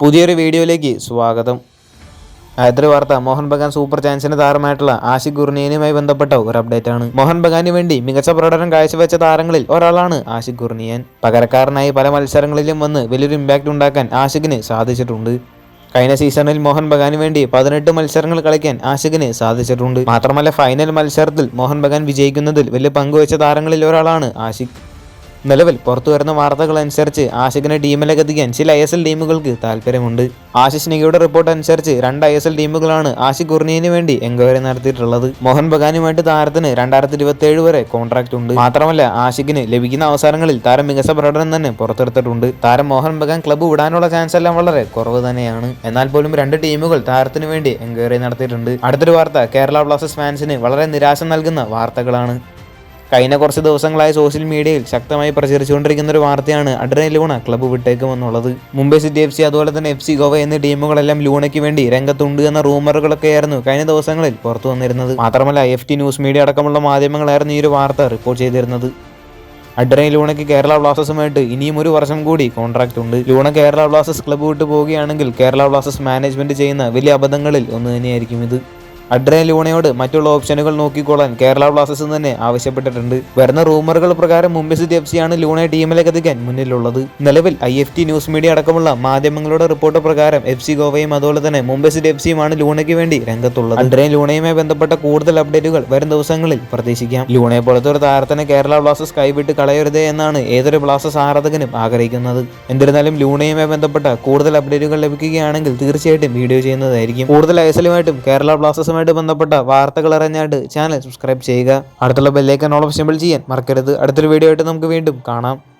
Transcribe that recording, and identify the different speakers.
Speaker 1: പുതിയൊരു വീഡിയോയിലേക്ക് സ്വാഗതം. ആദ്യത്തെ വാർത്ത മോഹൻ ബഗാൻ സൂപ്പർ ചാൻസിന് താരമായിട്ടുള്ള ആഷിഖ് ഗുർണിയനുമായി ബന്ധപ്പെട്ട ഒരു അപ്ഡേറ്റ് ആണ് മോഹൻ ബഗാന് വേണ്ടി മികച്ച പ്രകടനം കാഴ്ചവെച്ച താരങ്ങളിൽ ഒരാളാണ് ആഷിഖ് ഗുർണിയൻ പകരക്കാരനായി പല മത്സരങ്ങളിലും വന്ന് വലിയൊരു ഇമ്പാക്റ്റ് ഉണ്ടാക്കാൻ ആഷിഖിന് സാധിച്ചിട്ടുണ്ട്. കഴിഞ്ഞ സീസണിൽ മോഹൻ ബഗാന് വേണ്ടി പതിനെട്ട് മത്സരങ്ങൾ കളിക്കാൻ ആഷിഖിന് സാധിച്ചിട്ടുണ്ട്. മാത്രമല്ല ഫൈനൽ മത്സരത്തിൽ മോഹൻ ബഗാൻ വിജയിക്കുന്നതിൽ വലിയ പങ്കുവച്ച താരങ്ങളിൽ ഒരാളാണ് ആഷിഖ്. നിലവിൽ പുറത്തു വരുന്ന വാർത്തകൾ അനുസരിച്ച് ആഷിഖിനെ ടീമിലേക്ക് എത്തിക്കാൻ ചില ഐ എസ് എൽ ടീമുകൾക്ക് താല്പര്യമുണ്ട് ആശിഷ് നിഗയുടെ റിപ്പോർട്ട് അനുസരിച്ച് രണ്ട് ഐ എസ് എൽ ടീമുകളാണ് ആശിഖ് കുർണിയന് വേണ്ടി എൻക്വയറി നടത്തിയിട്ടുള്ളത്. മോഹൻ ബഗാനുമായിട്ട് താരത്തിന് രണ്ടായിരത്തി ഇരുപത്തി ഏഴ് വരെ കോൺട്രാക്ട് ഉണ്ട്. മാത്രമല്ല ആശിഖിന് ലഭിക്കുന്ന അവസരങ്ങളിൽ താരം മികച്ച പ്രകടനം തന്നെ പുറത്തെടുത്തിട്ടുണ്ട്. താരം മോഹൻ ബഗാൻ ക്ലബ്ബ് വിടാനുള്ള ചാൻസ് എല്ലാം വളരെ കുറവ് തന്നെയാണ്. എന്നാൽ പോലും രണ്ട് ടീമുകൾ താരത്തിന് വേണ്ടി എൻക്വയറി നടത്തിയിട്ടുണ്ട്. അടുത്തൊരു വാർത്ത കേരള ബ്ലാസ്റ്റേഴ്സ് ഫാൻസിന് വളരെ നിരാശ നൽകുന്ന വാർത്തകളാണ്. കഴിഞ്ഞ കുറച്ച് ദിവസങ്ങളായി സോഷ്യൽ മീഡിയയിൽ ശക്തമായി പ്രചരിച്ചുകൊണ്ടിരിക്കുന്ന ഒരു വാർത്തയാണ് അഡ്രൈൻ ലൂണ ക്ലബ്ബ് വിട്ടേക്കുമെന്നുള്ളത്. മുംബൈ സിറ്റി എഫ് സി അതുപോലെ തന്നെ എഫ് സി ഗോവ എന്നീ ടീമുകളെല്ലാം ലൂണയ്ക്ക് വേണ്ടി രംഗത്തുണ്ട് എന്ന റൂമറുകളൊക്കെയായിരുന്നു കഴിഞ്ഞ ദിവസങ്ങളിൽ പുറത്തു വന്നിരുന്നത്. മാത്രമല്ല എഫ് ടി ന്യൂസ് മീഡിയ അടക്കമുള്ള മാധ്യമങ്ങളായിരുന്നു ഈ ഒരു വാർത്ത റിപ്പോർട്ട് ചെയ്തിരുന്നത്. അഡ്രൈൻ ലൂണയ്ക്ക് കേരള ബ്ലാസ്റ്റേഴ്സുമായിട്ട് ഇനിയും ഒരു വർഷം കൂടി കോൺട്രാക്ട് ഉണ്ട്. ലൂണ കേരള ബ്ലാസ്റ്റേഴ്സ് ക്ലബ്ബ് വിട്ടു പോവുകയാണെങ്കിൽ കേരള ബ്ലാസ്റ്റേഴ്സ് മാനേജ്മെന്റ് ചെയ്യുന്ന വലിയ അബദ്ധങ്ങളിൽ ഒന്ന് തന്നെയായിരിക്കും ഇത്. അഡ്രൈൻ ലൂണയോട് മറ്റുള്ള ഓപ്ഷനുകൾ നോക്കിക്കൊള്ളാൻ കേരള ബ്ലാസ്റ്റേഴ്സ് തന്നെ ആവശ്യപ്പെട്ടിട്ടുണ്ട്. വരുന്ന റൂമറുകൾ പ്രകാരം മുംബൈ സിറ്റി എഫ് സിയാണ് ലൂണയെ ടീമിലേക്ക് എത്തിക്കാൻ മുന്നിലുള്ളത്. നിലവിൽ I F T news media അടക്കമുള്ള മാധ്യമങ്ങളുടെ റിപ്പോർട്ട് പ്രകാരം എഫ് സി ഗോവയും അതുപോലെ തന്നെ മുംബൈ സിറ്റി എഫ് സിയുമാണ് ലൂണയ്ക്ക് വേണ്ടി രംഗത്തുള്ളത്. അഡ്രൈൻ ലൂണയുമായി ബന്ധപ്പെട്ട കൂടുതൽ അപ്ഡേറ്റുകൾ വരും ദിവസങ്ങളിൽ പ്രതീക്ഷിക്കാം. ലൂണയെ പോലത്തെ ഒരു താരത്തിനെ കേരള ബ്ലാസ്റ്റേഴ്സ് കൈവിട്ട് കളയരുതേ എന്നാണ് ഏതൊരു ബ്ലാസ്റ്റേഴ്സ് ആരാധകനും ആഗ്രഹിക്കുന്നത്. എന്നിരുന്നാലും ലൂണയുമായി ബന്ധപ്പെട്ട കൂടുതൽ അപ്ഡേറ്റുകൾ ലഭിക്കുകയാണെങ്കിൽ തീർച്ചയായിട്ടും വീഡിയോ ചെയ്യുന്നതായിരിക്കും. കൂടുതൽ ഐസലുമായിട്ടും കേരള ബ്ലാസ്റ്റേഴ്സുമായിട്ട് ബന്ധപ്പെട്ട വാർത്തകൾ അറിഞ്ഞായിട്ട് ചാനൽ സബ്സ്ക്രൈബ് ചെയ്യുക. അടുത്തുള്ള ബെല്ലൈക്കൻ ഓൾ ഓപ്ഷൻ ചെയ്യാൻ മറക്കരുത്. അടുത്തൊരു വീഡിയോ ആയിട്ട് നമുക്ക് വീണ്ടും കാണാം.